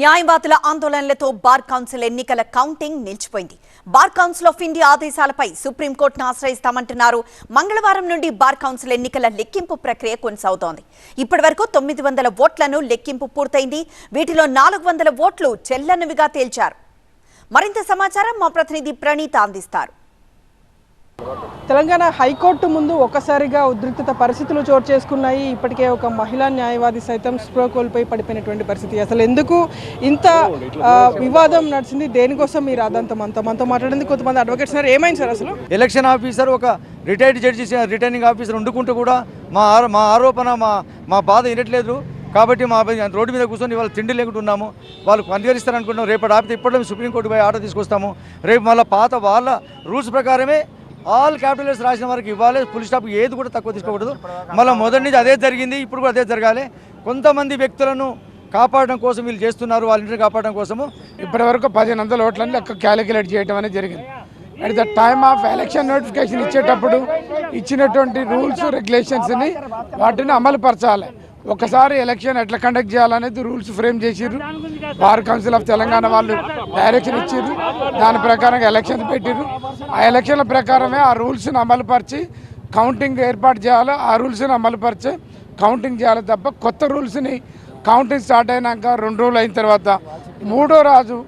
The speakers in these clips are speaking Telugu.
న్యాయవాదుల ఆందోళనలతో బార్ కౌన్సిల్ ఎన్నికల కౌంటింగ్ నిలిచిపోయింది. బార్ కౌన్సిల్ ఆఫ్ ఇండియా ఆదేశాలపై సుప్రీంకోర్టును ఆశ్రయిస్తామంటున్నారు. మంగళవారం నుండి బార్ కౌన్సిల్ ఎన్నికల లెక్కింపు ప్రక్రియ కొనసాగుతోంది. ఇప్పటివరకు తొమ్మిది వందల ఓట్లను లెక్కింపు పూర్తయింది. వీటిలో నాలుగు వందల ఓట్లు చెల్లనివిగా తేల్చారు. మరింత సమాచారం మా ప్రతినిధి ప్రణీత అందిస్తారు. తెలంగాణ హైకోర్టు ముందు ఒక్కసారిగా ఉద్రిక్తత పరిస్థితులు చోటు చేసుకున్నాయి. ఇప్పటికే ఒక మహిళా న్యాయవాది సైతం స్ప్రో కోల్పోయి పడిపోయినటువంటి పరిస్థితి. అసలు ఎందుకు ఇంత వివాదం నడిచింది? దేనికోసం మీరు అదంతా మనతో మనతో మాట్లాడింది కొంతమంది అడ్వకేట్స్ ఏమైంది సార్ అసలు? ఎలక్షన్ ఆఫీసర్ ఒక రిటైర్డ్ జడ్జి రిటర్నింగ్ ఆఫీసర్ వండుకుంటూ కూడా మా ఆరో- మా ఆరోపణ మా మా బాధ వినట్లేదు. కాబట్టి మా రోడ్డు మీద కూర్చొని వాళ్ళు తిండి లేకుండా ఉన్నాము. వాళ్ళు పరిహరిస్తారనుకుంటున్నాం రేపటి ఆపితే ఇప్పటిలో సుప్రీంకోర్టు పోయి ఆర్డర్ తీసుకొస్తాము. రేపు మళ్ళీ పాత వాళ్ళ రూల్స్ ప్రకారమే ఆల్ క్యాపిటల్స్ రాసిన వారికి ఇవ్వాలి. ఫుల్ స్టాప్ ఏది కూడా తక్కువ తీసుకోకూడదు. మళ్ళీ మొదటి నుంచి అదే జరిగింది. ఇప్పుడు కూడా అదే జరగాలి. కొంతమంది వ్యక్తులను కాపాడడం కోసం వీళ్ళు చేస్తున్నారు. వాళ్ళ ఇంటిని కాపాడడం కోసము. ఇప్పటి వరకు పదిహేను వందల ఓట్లని లెక్క క్యాలిక్యులేట్ చేయడం అనేది జరిగింది. At the time of election notification ఇచ్చేటప్పుడు ఇచ్చినటువంటి రూల్స్ రెగ్యులేషన్స్ని వాటిని అమలుపరచాలి. ఒకసారి ఎలక్షన్ ఎట్లా కండక్ట్ చేయాలనేది రూల్స్ ఫ్రేమ్ చేసిర్రు. బార్ కౌన్సిల్ ఆఫ్ తెలంగాణ వాళ్ళు డైరెక్షన్ ఇచ్చిర్రు. దాని ప్రకారంగా ఎలక్షన్స్ పెట్టిర్రు. ఆ ఎలక్షన్ల ప్రకారమే ఆ రూల్స్ని అమలుపరిచి కౌంటింగ్ ఏర్పాటు చేయాలి. ఆ రూల్స్ని అమలుపరిచి కౌంటింగ్ చేయాలి తప్ప కొత్త రూల్స్ని కౌంటింగ్ స్టార్ట్ అయినాక రెండు రోజులు అయిన తర్వాత మూడో రాజు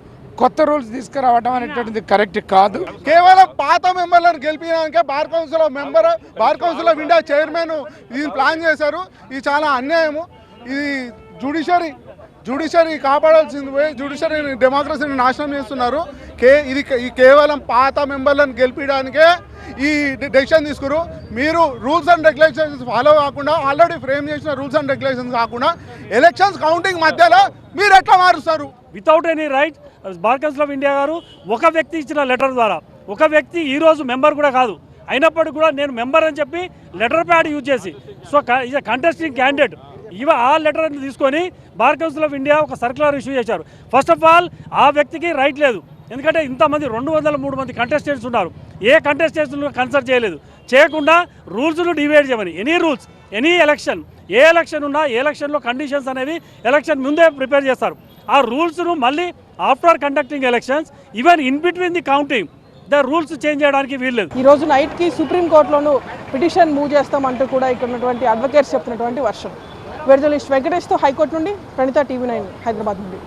కొత్త రూల్స్ తీసుకురావడం అనేటువంటిది కరెక్ట్ కాదు. కేవలం పాత మెంబర్లను గెలిపించడానికే bar council of member bar council of India chairman ఇది ప్లాన్ చేశారు. ఇది చాలా అన్యాయము. ఇది జుడిషియరీ జుడిషియరీ కాపాడాల్సింది పోయి జుడిషియరీ డెమోక్రసీని నాశనం చేస్తున్నారు. కే ఇది ఈ కేవలం పాత మెంబర్లను గెలిపించడానికే ఈ డెసిషన్ తీసుకురు. మీరు రూల్స్ అండ్ రెగ్యులేషన్స్ ఫాలో కాకుండా ఆల్రెడీ ఫ్రేమ్ చేసిన రూల్స్ అండ్ రెగ్యులేషన్స్ కాకుండా ఎలక్షన్స్ కౌంటింగ్ మధ్యలో మీరు ఎట్లా మారుస్తారు? Without any right bar council of India గారు ఒక వ్యక్తి ఇచ్చిన లెటర్ ద్వారా ఒక వ్యక్తి ఈరోజు మెంబర్ కూడా కాదు అయినప్పటికీ కూడా నేను మెంబర్ అని చెప్పి లెటర్ ప్యాడ్ యూజ్ చేసి సో ఈజ్ కంటెస్టింగ్ క్యాండిడేట్ ఇవ ఆ లెటర్ తీసుకొని బార్ కౌన్సిల్ ఆఫ్ ఇండియా ఒక సర్క్యులర్ ఇష్యూ చేశారు. ఫస్ట్ ఆఫ్ ఆల్ ఆ వ్యక్తికి రైట్ లేదు. ఎందుకంటే ఇంతమంది రెండు వందల మూడు మంది కంటెస్టెంట్స్ ఉన్నారు. ఏ కంటెస్టెంట్స్ కన్సల్ట్ చేయలేదు. చేయకుండా రూల్స్ను డివైడ్ చేయమని ఎనీ రూల్స్ ఎనీ ఎలక్షన్ ఏ ఎలక్షన్ ఉన్నా ఏ ఎలక్షన్లో కండిషన్స్ అనేవి ఎలక్షన్ ముందే ప్రిపేర్ చేస్తారు. ఆ రూల్స్ను మళ్ళీ after conducting elections even in between the counting the rules change చేయడానికి వీల్లేదు. ఈ రోజు నైట్కి సుప్రీం కోర్టులోను పిటిషన్ మూవ్ చేస్తామంటూ కూడా ఇక్కడ ఉన్నటువంటి అడ్వకేట్స్ చెప్తున్నటువంటి వర్షం. విడుదల వెంకటేష్తో హైకోర్టు నుండి ప్రణిత టీవీ నైన్ హైదరాబాద్ నుండి.